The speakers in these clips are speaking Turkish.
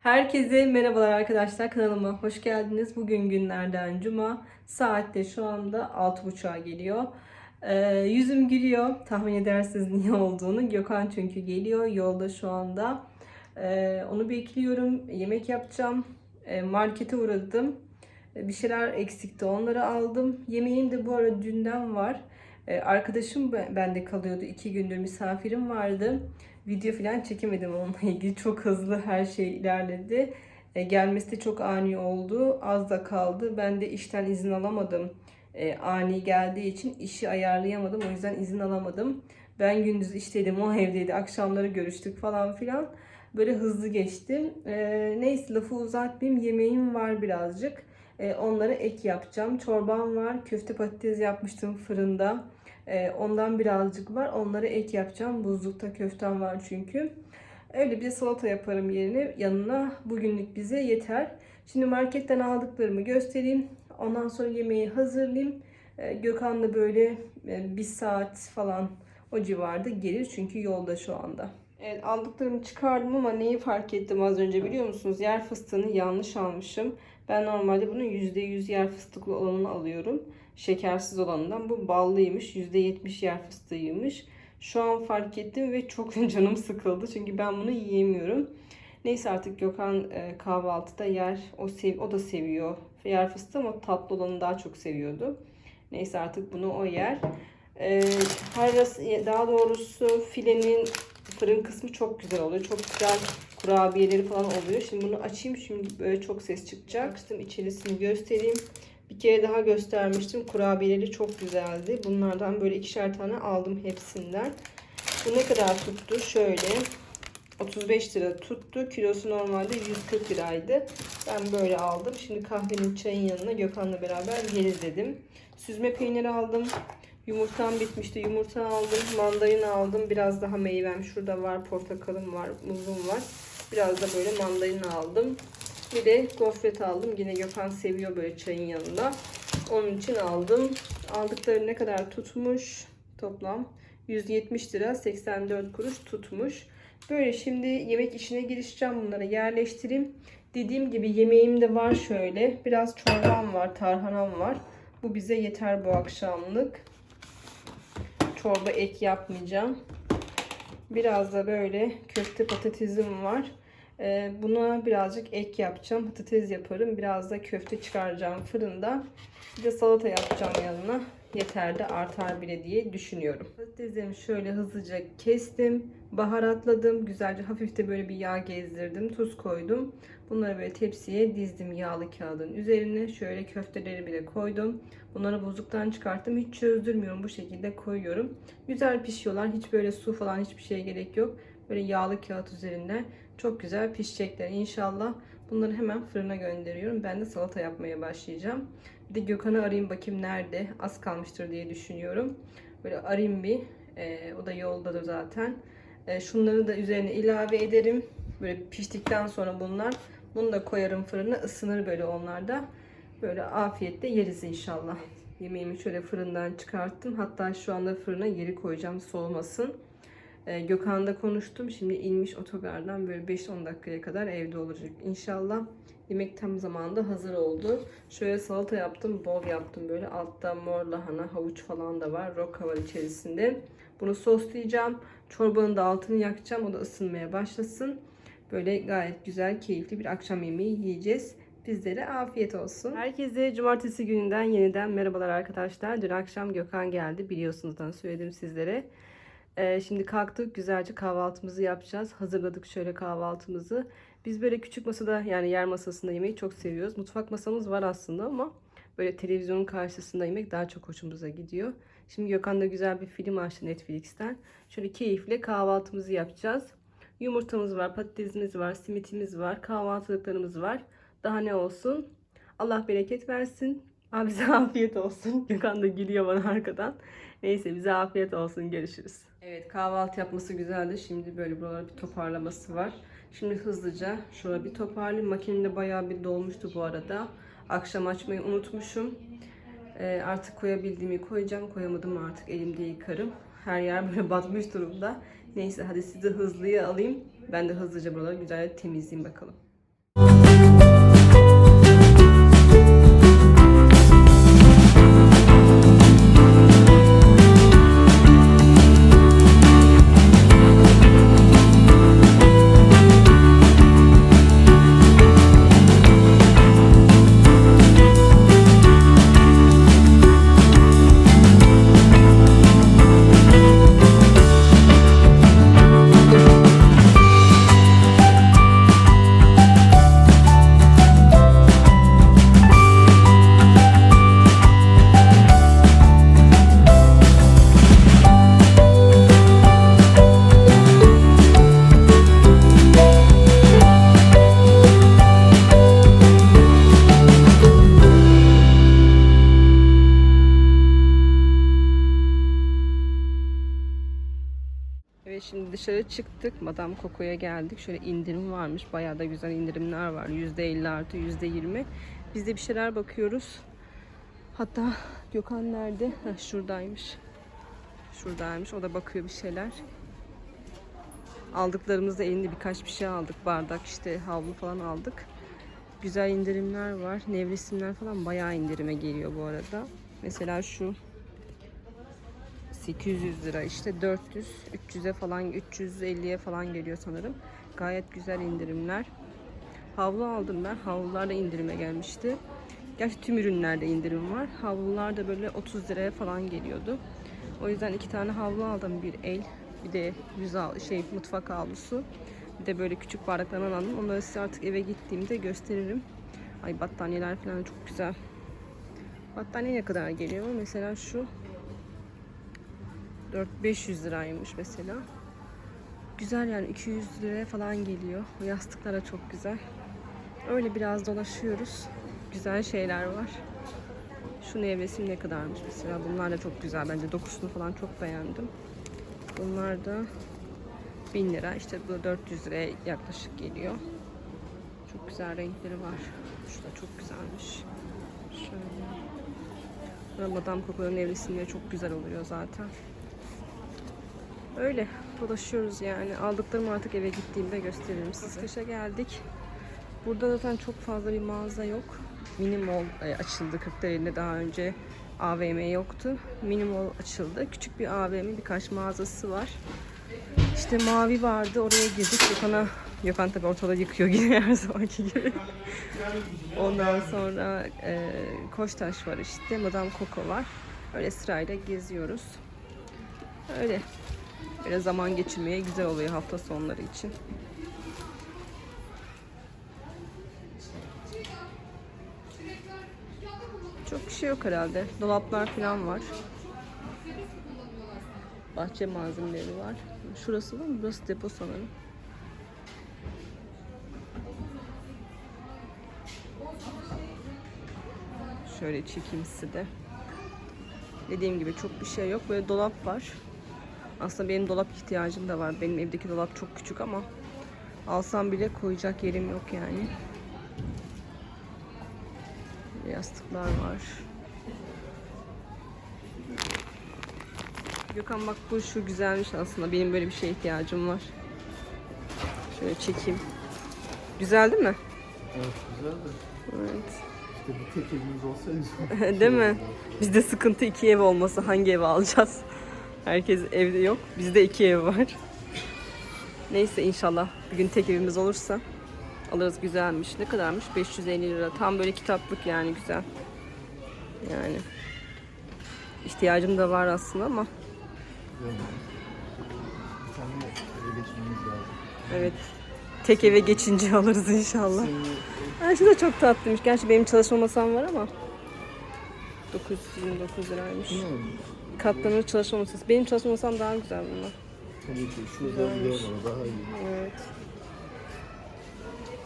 Herkese merhabalar arkadaşlar kanalıma hoş geldiniz. Bugün günlerden cuma. Saatte şu anda 6.30'a geliyor. Ee, yüzüm gülüyor. Tahmin edersiniz niye olduğunu. Gökhan çünkü geliyor. Yolda şu anda. Ee, onu bekliyorum. Yemek yapacağım. Ee, markete uğradım. Ee, Bir şeyler eksikti. Onları aldım. Yemeğim de bu arada dünden var. Ee, arkadaşım be- bende kalıyordu. iki gündür misafirim vardı. Video falan çekemedim onunla ilgili. Çok hızlı her şey ilerledi. E, gelmesi de çok ani oldu. Az da kaldı. Ben de işten izin alamadım. E, ani geldiği için işi ayarlayamadım. O yüzden izin alamadım. Ben gündüz işteydim, o evdeydi. Akşamları görüştük falan filan. Böyle hızlı geçti. E, neyse lafı uzatmayayım. Yemeğim var birazcık. E, onlara ek yapacağım. Çorbam var. Köfte patates yapmıştım fırında. Ee, ondan birazcık var. Onlara ek yapacağım. Buzlukta köftem var çünkü. Öyle bir salata yaparım yerine. Yanına bugünlük bize yeter. Şimdi marketten aldıklarımı göstereyim. Ondan sonra yemeği hazırlayayım. Ee, Gökhan da böyle e, bir saat falan o civarda gelir. Çünkü yolda şu anda. Evet aldıklarımı çıkardım ama neyi fark ettim az önce biliyor musunuz? Yer fıstığını yanlış almışım. Ben normalde bunun %100 yer fıstıklı olanını alıyorum. Şekersiz olanından. Bu ballıymış. %70 yer fıstığıymış. Şu an fark ettim ve çok canım sıkıldı. Çünkü ben bunu yiyemiyorum. Neyse artık Gökhan e, kahvaltıda yer. O, sev o da seviyor. Yer fıstığı ama tatlı olanı daha çok seviyordu. Neyse artık bunu o yer. E, harras, daha doğrusu filenin fırın kısmı çok güzel oluyor. Çok güzel kurabiyeleri falan oluyor. Şimdi bunu açayım. Şimdi böyle çok ses çıkacak. Açtım içerisini göstereyim. Bir kere daha göstermiştim. Kurabiyeleri çok güzeldi. Bunlardan böyle ikişer tane aldım hepsinden. Bu ne kadar tuttu? Şöyle 35 lira tuttu. Kilosu normalde 140 liraydı. Ben böyle aldım. Şimdi kahvenin çayın yanına Gökhan'la beraber yeriz dedim. Süzme peyniri aldım. Yumurtam bitmişti. Yumurta aldım. Mandalina aldım. Biraz daha meyvem şurada var. Portakalım var. Muzum var. Biraz da böyle mandalina aldım. Bir de gofret aldım. Yine Gökhan seviyor böyle çayın yanında. Onun için aldım. Aldıkları ne kadar tutmuş? Toplam 170 lira 84 kuruş tutmuş. Böyle şimdi yemek işine girişeceğim. Bunları yerleştireyim. Dediğim gibi yemeğim de var şöyle. Biraz çorbam var, tarhanam var. Bu bize yeter bu akşamlık. Çorba ek yapmayacağım. Biraz da böyle köfte patatesim var. Ee, buna birazcık ek yapacağım. Patates yaparım. Biraz da köfte çıkaracağım fırında. Bir de salata yapacağım yanına. Yeter de artar bile diye düşünüyorum. Patateslerimi şöyle hızlıca kestim. Baharatladım. Güzelce hafif de böyle bir yağ gezdirdim. Tuz koydum. Bunları böyle tepsiye dizdim yağlı kağıdın üzerine. Şöyle köfteleri bile koydum. Bunları buzluktan çıkarttım. Hiç çözdürmüyorum. Bu şekilde koyuyorum. Güzel pişiyorlar. Hiç böyle su falan hiçbir şeye gerek yok. Böyle yağlı kağıt üzerinde çok güzel pişecekler inşallah. Bunları hemen fırına gönderiyorum. Ben de salata yapmaya başlayacağım. Bir de Gökhan'ı arayayım bakayım nerede. Az kalmıştır diye düşünüyorum. Böyle arayayım bir. Ee, o da yoldadır zaten. Ee, şunları da üzerine ilave ederim. Böyle piştikten sonra bunlar. Bunu da koyarım fırına. ısınır böyle onlar da. Böyle afiyetle yeriz inşallah. Yemeğimi şöyle fırından çıkarttım. Hatta şu anda fırına yeri koyacağım soğumasın. Ee, Gökhan'da konuştum. Şimdi inmiş otogardan böyle 5-10 dakikaya kadar evde olacak inşallah. Yemek tam zamanında hazır oldu. Şöyle salata yaptım, bol yaptım böyle. Altta mor lahana, havuç falan da var. Roka var içerisinde. Bunu soslayacağım. Çorbanın da altını yakacağım. O da ısınmaya başlasın. Böyle gayet güzel, keyifli bir akşam yemeği yiyeceğiz. Bizlere afiyet olsun. Herkese cumartesi gününden yeniden merhabalar arkadaşlar. Dün akşam Gökhan geldi. Biliyorsunuzdan söyledim sizlere. Ee, şimdi kalktık güzelce kahvaltımızı yapacağız. Hazırladık şöyle kahvaltımızı. Biz böyle küçük masada yani yer masasında yemeği çok seviyoruz. Mutfak masamız var aslında ama böyle televizyonun karşısında yemek daha çok hoşumuza gidiyor. Şimdi Gökhan da güzel bir film açtı Netflix'ten. Şöyle keyifle kahvaltımızı yapacağız. Yumurtamız var, patatesimiz var, simitimiz var, kahvaltılıklarımız var. Daha ne olsun? Allah bereket versin. Abi bize afiyet olsun. Gökhan da gülüyor bana arkadan. Neyse bize afiyet olsun. Görüşürüz. Evet kahvaltı yapması güzeldi. Şimdi böyle buralara bir toparlaması var. Şimdi hızlıca şöyle bir toparlayayım. Makinemde bayağı bir dolmuştu bu arada. Akşam açmayı unutmuşum. Ee, artık koyabildiğimi koyacağım. Koyamadım artık elimde yıkarım. Her yer böyle batmış durumda. Neyse hadi sizi hızlıya alayım. Ben de hızlıca buraları güzel temizleyeyim bakalım. Dışarı çıktık. Madame Coco'ya geldik. Şöyle indirim varmış. Bayağı da güzel indirimler var. %50 artı %20. Biz de bir şeyler bakıyoruz. Hatta Gökhan nerede? Heh, şuradaymış. Şuradaymış. O da bakıyor bir şeyler. Aldıklarımızda elinde birkaç bir şey aldık. Bardak işte havlu falan aldık. Güzel indirimler var. Nevresimler falan bayağı indirime geliyor bu arada. Mesela şu 800 lira işte 400 300'e falan 350'ye falan geliyor sanırım. Gayet güzel indirimler. Havlu aldım ben. Havlular da indirime gelmişti. Gerçi tüm ürünlerde indirim var. Havlular da böyle 30 liraya falan geliyordu. O yüzden iki tane havlu aldım. Bir el, bir de yüz al, şey mutfak havlusu. Bir de böyle küçük bardaklardan aldım. Onları size artık eve gittiğimde gösteririm. Ay battaniyeler falan çok güzel. Battaniye ne kadar geliyor? Mesela şu 4-500 liraymış mesela. Güzel yani 200 liraya falan geliyor. O yastıklar da çok güzel. Öyle biraz dolaşıyoruz. Güzel şeyler var. Şu nevresim ne kadarmış mesela. Bunlar da çok güzel bence. Dokusunu falan çok beğendim. Bunlar da 1000 lira. İşte bu 400 liraya yaklaşık geliyor. Çok güzel renkleri var. Şu da çok güzelmiş. Şöyle. Madame Coco'nun nevresimleri çok güzel oluyor zaten. Öyle dolaşıyoruz yani. Aldıklarımı artık eve gittiğimde gösteririm size. Kışa geldik. Burada zaten çok fazla bir mağaza yok. Minimall e, açıldı Kırklareli'nde daha önce AVM yoktu. Minimall açıldı. Küçük bir AVM birkaç mağazası var. İşte mavi vardı oraya girdik. Gökhan'a Gökhan tabi ortalığı yıkıyor yine her zamanki gibi. Ondan sonra e, Koçtaş var işte. Madame Coco var. Öyle sırayla geziyoruz. Öyle. Böyle zaman geçirmeye güzel oluyor hafta sonları için. Çok bir şey yok herhalde. Dolaplar falan var. Bahçe malzemeleri var. Şurası var mı? Burası depo sanırım. Şöyle çekeyim size de. Dediğim gibi çok bir şey yok. Böyle dolap var. Aslında benim dolap ihtiyacım da var. Benim evdeki dolap çok küçük ama alsam bile koyacak yerim yok yani. Yastıklar var. Gökhan bak bu şu güzelmiş aslında. Benim böyle bir şeye ihtiyacım var. Şöyle çekeyim. Güzel değil mi? Evet güzel de Evet. işte bir tek evimiz olsaydı. Değil mi? Bizde sıkıntı iki ev olması. Hangi evi alacağız? Herkes evde yok. Bizde iki ev var. Neyse inşallah bir gün tek evimiz olursa alırız güzelmiş. Ne kadarmış? 550 lira. Tam böyle kitaplık yani güzel. Yani ihtiyacım da var aslında ama evet tek eve geçince alırız inşallah. Ha, şu da çok tatlıymış. Gerçi benim çalışma masam var ama 929 liraymış. Katlanır çalışma masası. Benim çalışma masam daha güzel bunlar. Tabii ki şu özelliği var daha iyi. Evet.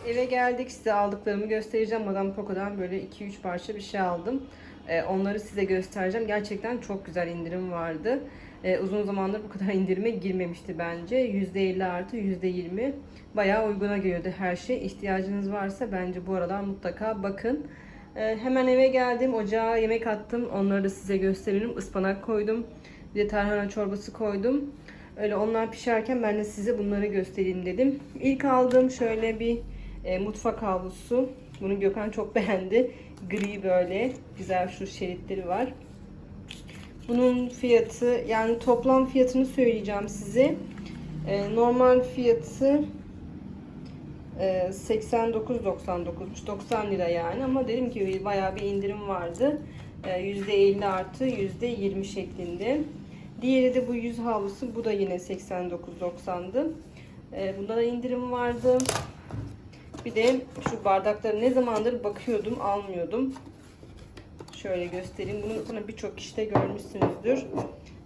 Eve geldik. Size aldıklarımı göstereceğim. Madame Coco'dan böyle 2-3 parça bir şey aldım. Ee, onları size göstereceğim. Gerçekten çok güzel indirim vardı. Ee, uzun zamandır bu kadar indirime girmemişti bence. %50 artı %20. Bayağı uyguna geliyordu her şey. İhtiyacınız varsa bence bu aralar mutlaka bakın. Ee, hemen eve geldim. Ocağa yemek attım. Onları da size gösteririm. Ispanak koydum. Bir de tarhana çorbası koydum. Öyle onlar pişerken ben de size bunları göstereyim dedim. İlk aldığım şöyle bir e, mutfak havlusu. Bunu Gökhan çok beğendi. Gri böyle güzel şu şeritleri var. Bunun fiyatı yani toplam fiyatını söyleyeceğim size. E, normal fiyatı 89.99'muş 90 lira yani ama dedim ki bayağı bir indirim vardı. E, %50 artı %20 şeklinde. Diğeri de bu yüz havlusu. Bu da yine 89.90'dı. E, bunda da indirim vardı. Bir de şu bardakları ne zamandır bakıyordum almıyordum. Şöyle göstereyim. Bunu sana birçok kişide görmüşsünüzdür.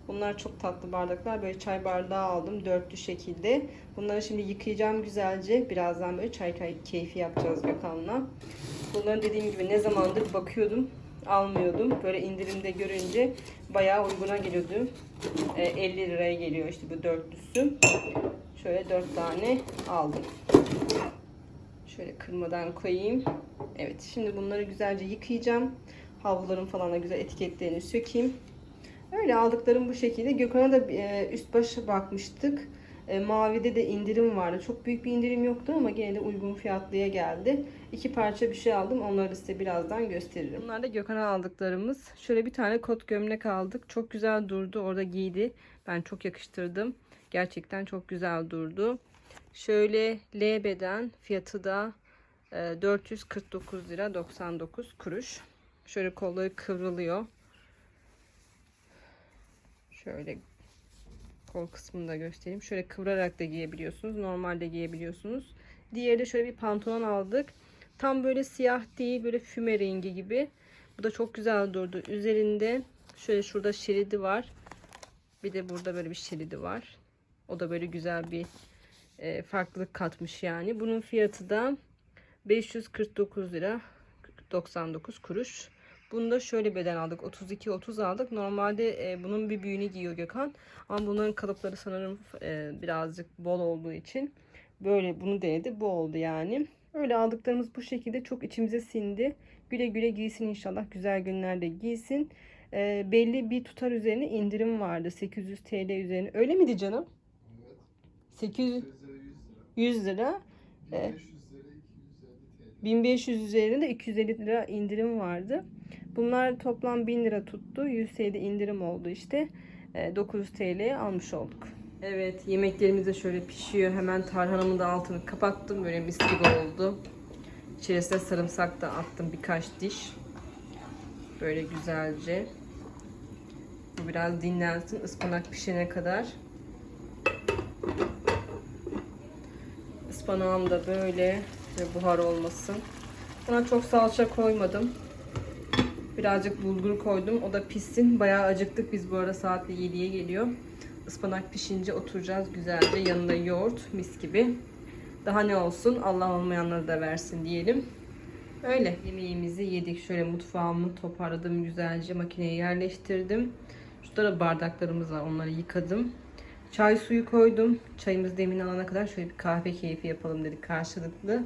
Bunlar çok tatlı bardaklar. Böyle çay bardağı aldım dörtlü şekilde. Bunları şimdi yıkayacağım güzelce. Birazdan böyle çay keyfi yapacağız Gökhan'la. Bunları dediğim gibi ne zamandır bakıyordum. Almıyordum. Böyle indirimde görünce bayağı uyguna geliyordu. E, 50 liraya geliyor işte bu dörtlüsü. Şöyle 4 tane aldım. Şöyle kırmadan koyayım. Evet şimdi bunları güzelce yıkayacağım. Havluların falan da güzel etiketlerini sökeyim. Öyle aldıklarım bu şekilde. Gökhan'a da e, üst başa bakmıştık. E, Mavide de indirim vardı. Çok büyük bir indirim yoktu ama gene de uygun fiyatlıya geldi. İki parça bir şey aldım. Onları size birazdan gösteririm. Bunlar da Gökhan'a aldıklarımız. Şöyle bir tane kot gömlek aldık. Çok güzel durdu. Orada giydi. Ben çok yakıştırdım. Gerçekten çok güzel durdu. Şöyle L beden fiyatı da e, 449 lira 99 kuruş. Şöyle kolları kıvrılıyor. Şöyle kol kısmını da göstereyim. Şöyle kıvırarak da giyebiliyorsunuz. Normalde giyebiliyorsunuz. Diğeri de şöyle bir pantolon aldık. Tam böyle siyah değil. Böyle füme rengi gibi. Bu da çok güzel durdu. Üzerinde şöyle şurada şeridi var. Bir de burada böyle bir şeridi var. O da böyle güzel bir e, farklılık katmış yani. Bunun fiyatı da 549 lira 99 kuruş. Bunu da şöyle beden aldık. 32-30 aldık. Normalde e, bunun bir büyüğünü giyiyor Gökhan. Ama bunların kalıpları sanırım e, birazcık bol olduğu için böyle bunu denedi. Bu oldu yani. Öyle aldıklarımız bu şekilde çok içimize sindi. Güle güle giysin inşallah. Güzel günlerde giysin. E, belli bir tutar üzerine indirim vardı. 800 TL üzerine. Öyle miydi canım? 800 100 lira. e, 1500 üzerinde 250 lira indirim vardı. Bunlar toplam 1000 lira tuttu. 100 TL indirim oldu işte. E, 900 TL almış olduk. Evet yemeklerimiz de şöyle pişiyor. Hemen tarhanamın da altını kapattım. Böyle mis gibi oldu. İçerisine sarımsak da attım birkaç diş. Böyle güzelce. Bu biraz dinlensin ıspanak pişene kadar. Ispanağım da böyle buhar olmasın. Buna çok salça koymadım. Birazcık bulgur koydum. O da pişsin. Bayağı acıktık. Biz bu arada saat 7'ye geliyor. Ispanak pişince oturacağız güzelce. Yanında yoğurt mis gibi. Daha ne olsun Allah olmayanları da versin diyelim. Öyle. Yemeğimizi yedik. Şöyle mutfağımı toparladım güzelce. Makineye yerleştirdim. Şurada da bardaklarımız var. Onları yıkadım. Çay suyu koydum. Çayımız demini alana kadar şöyle bir kahve keyfi yapalım dedik karşılıklı.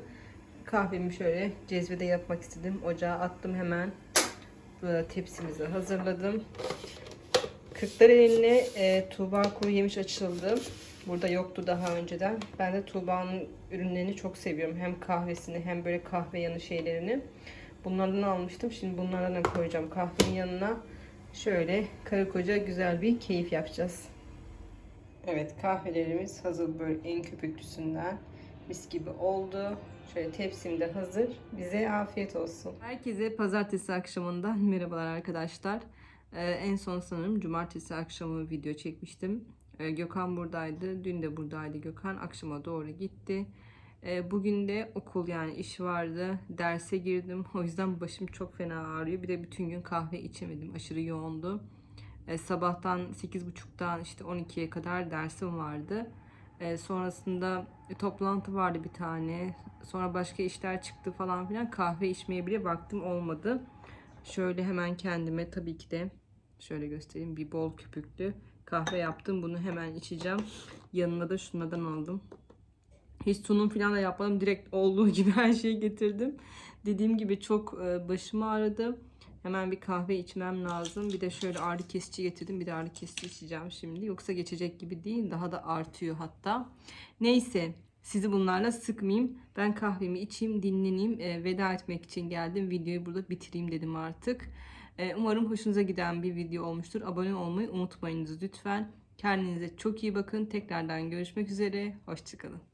Kahvemi şöyle cezvede yapmak istedim. Ocağa attım hemen. Burada tepsimizi hazırladım. Kırklareli'ne e, Tuğba kuru yemiş açıldı. Burada yoktu daha önceden. Ben de Tuğba'nın ürünlerini çok seviyorum. Hem kahvesini hem böyle kahve yanı şeylerini. Bunlardan almıştım. Şimdi bunlardan da koyacağım kahvenin yanına. Şöyle karı koca güzel bir keyif yapacağız. Evet kahvelerimiz hazır böyle en köpüklüsünden mis gibi oldu. Şöyle tepsim de hazır. Bize afiyet olsun. Herkese pazartesi akşamından merhabalar arkadaşlar. Ee, en son sanırım cumartesi akşamı video çekmiştim. Ee, Gökhan buradaydı. Dün de buradaydı Gökhan. Akşama doğru gitti. Ee, bugün de okul yani iş vardı. Derse girdim. O yüzden başım çok fena ağrıyor. Bir de bütün gün kahve içemedim. Aşırı yoğundu. E, sabahtan 8.30'dan işte 12'ye kadar dersim vardı. E, sonrasında e, toplantı vardı bir tane. Sonra başka işler çıktı falan filan. Kahve içmeye bile vaktim olmadı. Şöyle hemen kendime tabii ki de şöyle göstereyim. Bir bol köpüklü kahve yaptım. Bunu hemen içeceğim. Yanına da şunlardan aldım. Hiç sunum falan da yapmadım. Direkt olduğu gibi her şeyi getirdim. Dediğim gibi çok e, başım ağrıdı. Hemen bir kahve içmem lazım. Bir de şöyle ağrı kesici getirdim. Bir de ağrı kesici içeceğim şimdi. Yoksa geçecek gibi değil. Daha da artıyor hatta. Neyse sizi bunlarla sıkmayayım. Ben kahvemi içeyim, dinleneyim. E, veda etmek için geldim. Videoyu burada bitireyim dedim artık. E, umarım hoşunuza giden bir video olmuştur. Abone olmayı unutmayınız lütfen. Kendinize çok iyi bakın. Tekrardan görüşmek üzere. Hoşçakalın.